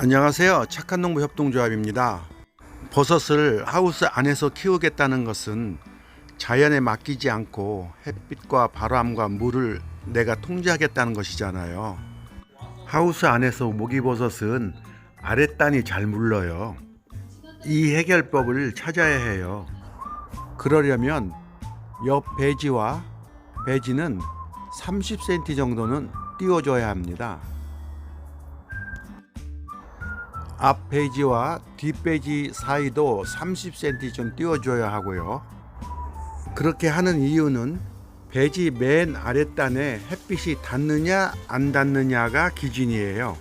안녕하세요. 착한 농부 협동조합입니다. 버섯을 하우스 안에서 키우겠다는 것은 자연에 맡기지 않고 햇빛과 바람과 물을 내가 통제하겠다는 것이잖아요. 하우스 안에서 모기버섯은 아랫단이 잘 물러요. 이 해결법을 찾아야 해요. 그러려면 옆 배지와 배지는 30cm 정도는 띄워줘야 합니다. 앞 페이지와 뒷 페이지 사이도 30cm 좀 띄워줘야 하고요. 그렇게 하는 이유는 배지 맨 아랫단에 햇빛이 닿느냐 안 닿느냐가 기준이에요.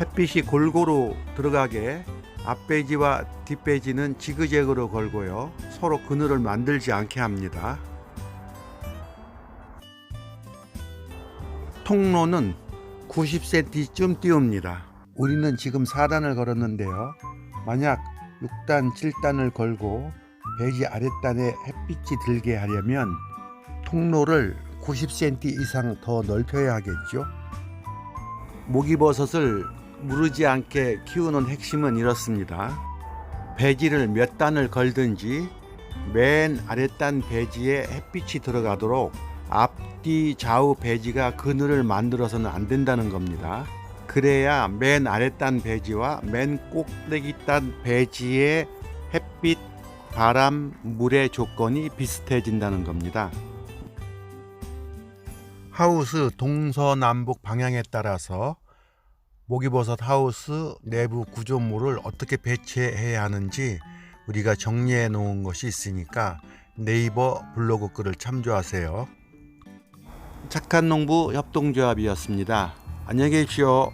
햇빛이 골고루 들어가게 앞 페이지와 뒷 페이지는 지그재그로 걸고요. 서로 그늘을 만들지 않게 합니다. 통로는 90cm쯤 띄웁니다. 우리는 지금 4단을 걸었는데요. 만약 6단, 7단을 걸고 배지 아랫단에 햇빛이 들게 하려면 통로를 90cm 이상 더 넓혀야 하겠죠. 모기버섯을 무르지 않게 키우는 핵심은 이렇습니다. 배지를 몇 단을 걸든지 맨 아랫단 배지에 햇빛이 들어가도록 앞뒤 좌우 배지가 그늘을 만들어서는 안 된다는 겁니다. 그래야 맨 아랫단 배지와 맨 꼭대기 단 배지의 햇빛, 바람, 물의 조건이 비슷해진다는 겁니다. 하우스 동서남북 방향에 따라서 모기버섯 하우스 내부 구조물을 어떻게 배치해야 하는지 우리가 정리해 놓은 것이 있으니까 네이버 블로그 글을 참조하세요. 착한 농부 협동조합이었습니다. 안녕히 계십시오.